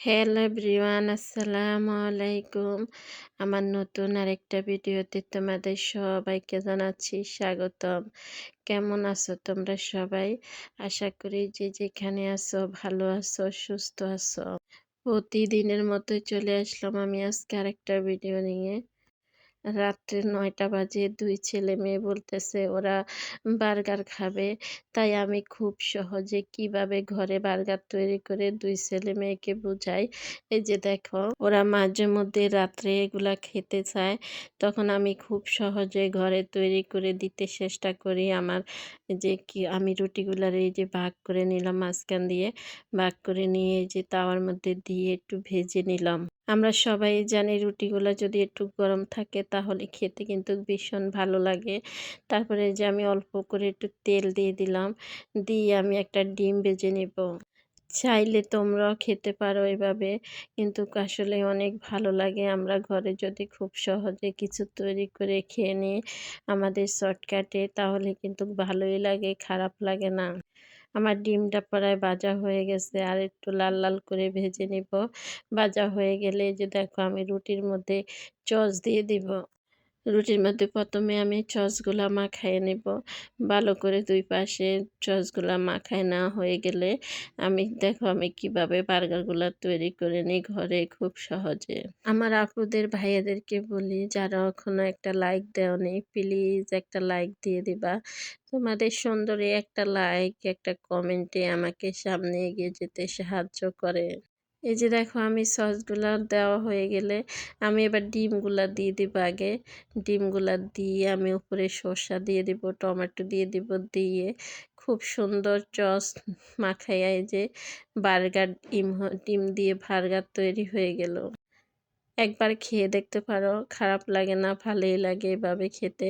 Hello everyone আসসালামু আলাইকুম আমার নতুন আরেকটা ভিডিওতে তোমাদের সবাইকে জানাচ্ছি স্বাগতম। কেমন আছো তোমরা সবাই? আশা করি যে যেখানে আছো ভালো আছো, সুস্থ আছো। প্রতিদিনের মতো চলে আসলাম আমি আজকে আরেকটা ভিডিও নিয়ে। রাত্রে নয়টা বাজে দুই ছেলে মেয়ে বলতেছে, ওরা বার্গার খাবে। তাই আমি খুব সহজে কীভাবে ঘরে বার্গার তৈরি করে দুই ছেলে মেয়েকে বুঝাই, এই যে দেখো, ওরা মাঝে মধ্যে রাত্রে এগুলা খেতে চায়। তখন আমি খুব সহজে ঘরে তৈরি করে দিতে চেষ্টা করি আমার যে কি, আমি রুটিগুলার এই যে ভাগ করে নিলাম, মাঝখান দিয়ে ভাগ করে নিয়ে যে তাওয়ার মধ্যে দিয়ে একটু ভেজে নিলাম। আমরা সবাই জানি রুটিগুলো যদি একটু গরম থাকে তাহলে খেতে কিন্তু ভীষণ ভালো লাগে। তারপরে যে আমি অল্প করে একটু তেল দিয়ে দিলাম, দিয়ে আমি একটা ডিম বেজে নেব। চাইলে তোমরাও খেতে পারো এভাবে, কিন্তু আসলে অনেক ভালো লাগে। আমরা ঘরে যদি খুব সহজে কিছু তৈরি করে খেয়ে নিই আমাদের শর্টকাটে, তাহলে কিন্তু ভালোই লাগে, খারাপ লাগে না। আমার ডিমটা প্রায় ভাজা হয়ে গেছে, আর একটু লাল লাল করে ভেজে নিব। ভাজা হয়ে গেলে যে দেখো আমি রুটির মধ্যে চস দিয়ে দিব। রুটির মধ্যে প্রথমে আমি চচগুলা মাখায় নেব। ভালো করে দুই পাশে চচগুলা মাখায় না হয়ে গেলে আমি দেখো আমি কীভাবে বার্গারগুলো তৈরি করে নিই ঘরে খুব সহজে। আমার আপুদের ভাইয়াদেরকে বলি, যারা এখনও একটা লাইক দেওনি প্লিজ একটা লাইক দিয়ে দিবা। তোমাদের সুন্দরী একটা লাইক একটা কমেন্টে আমাকে সামনে এগিয়ে যেতে সাহায্য করে। এই যে দেখো আমি সসগুলা দেওয়া হয়ে গেলে আমি এবার ডিমগুলা দিয়ে দিব আগে। ডিমগুলা দিয়ে আমি উপরে শসা দিয়ে দিব, টমেটো দিয়ে দিব, দিয়ে খুব সুন্দর চস মাখাইয়া এই যে বার্গার ডিম ডিম দিয়ে বার্গার তৈরি হয়ে গেল। একবার খেয়ে দেখতে পারো। খারাপ লাগে না, ভালোই লাগে এভাবে খেতে।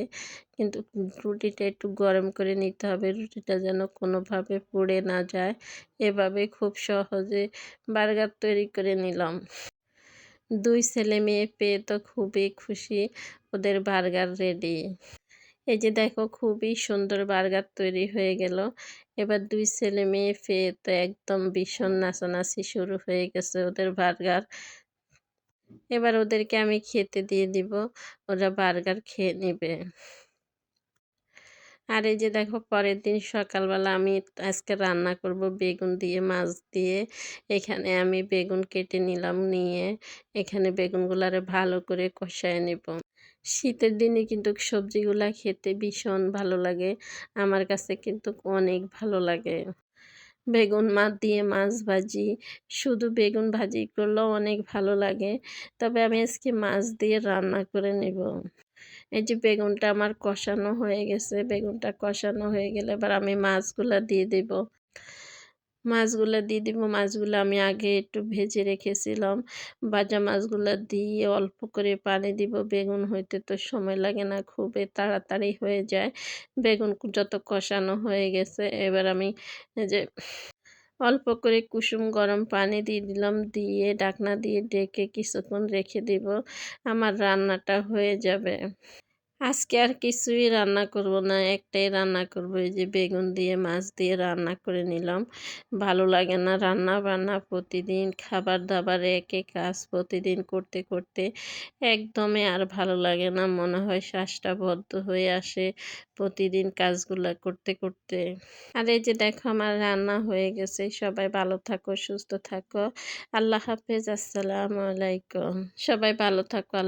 কিন্তু রুটিটা একটু গরম করে নিতে হবে। রুটিটা যেন কোনোভাবে পুড়ে না যায়। এভাবে খুব সহজে বার্গার তৈরি করে নিলাম। দুই ছেলে মেয়ে পেয়ে তো খুবই খুশি। ওদের বার্গার রেডি এই যে দেখো, খুবই সুন্দর বার্গার তৈরি হয়ে গেল। এবার দুই ছেলে মেয়ে পেয়ে তো একদম ভীষণ নাচানাচি শুরু হয়ে গেছে ওদের বার্গার। এবার ওদেরকে আমি খেতে দিয়ে দিব। ওরা বার্গার খেয়ে নেবে। আর এই যে দেখো, পরের দিন সকালবেলা আমি আজকে রান্না করব বেগুন দিয়ে, মাছ দিয়ে। এখানে আমি বেগুন কেটে নিলাম নিয়ে। এখানে বেগুনগুলারে ভালো করে কষায় নেব। শীতের দিনে কিন্তু সবজিগুলা খেতে ভীষণ ভালো লাগে। আমার কাছে কিন্তু অনেক ভালো লাগে। বেগুন মাছ দিয়ে মাছ ভাজি। শুধু বেগুন ভাজি করলেও অনেক ভালো লাগে। তবে আমি আজকে মাছ দিয়ে রান্না করে নেব। এই যে বেগুনটা আমার কষানো হয়ে গেছে। বেগুনটা কষানো হয়ে গেলে এবার আমি মাছগুলো দিয়ে দেব। মাছগুলো দিয়ে দিব। মাছগুলো আমি আগে একটু ভেজে রেখেছিলাম। ভাজা মাছগুলো দিয়ে অল্প করে পানি দিব। বেগুন হইতে তো সময় লাগে না, খুবই তাড়াতাড়ি হয়ে যায়। বেগুন যত কষানো হয়ে গেছে, এবার আমি যে অল্প করে কুসুম গরম পানি দিয়ে দিলাম। দিয়ে ডাকনা দিয়ে ডেকে কিছুক্ষণ রেখে দিব। আমার রান্নাটা হয়ে যাবে। আজকে আর কিছুই রান্না করব না, একটাই রান্না করব, এই যে বেগুন দিয়ে, মাছ দিয়ে রান্না করে নিলাম। ভালো লাগে না রান্না বান্না প্রতিদিন, খাবার দাবার একে, কাজ প্রতিদিন করতে করতে একদমই আর ভালো লাগে না। মনে হয় শ্বাসটা বদ্ধ হয়ে আসে প্রতিদিন কাজগুলো করতে করতে। আর এই যে দেখো আমার রান্না হয়ে গেছে। সবাই ভালো থাকো, সুস্থ থাকো। আল্লাহ হাফেজ, আসসালামু আলাইকুম। সবাই ভালো থাকো, আল্লাহ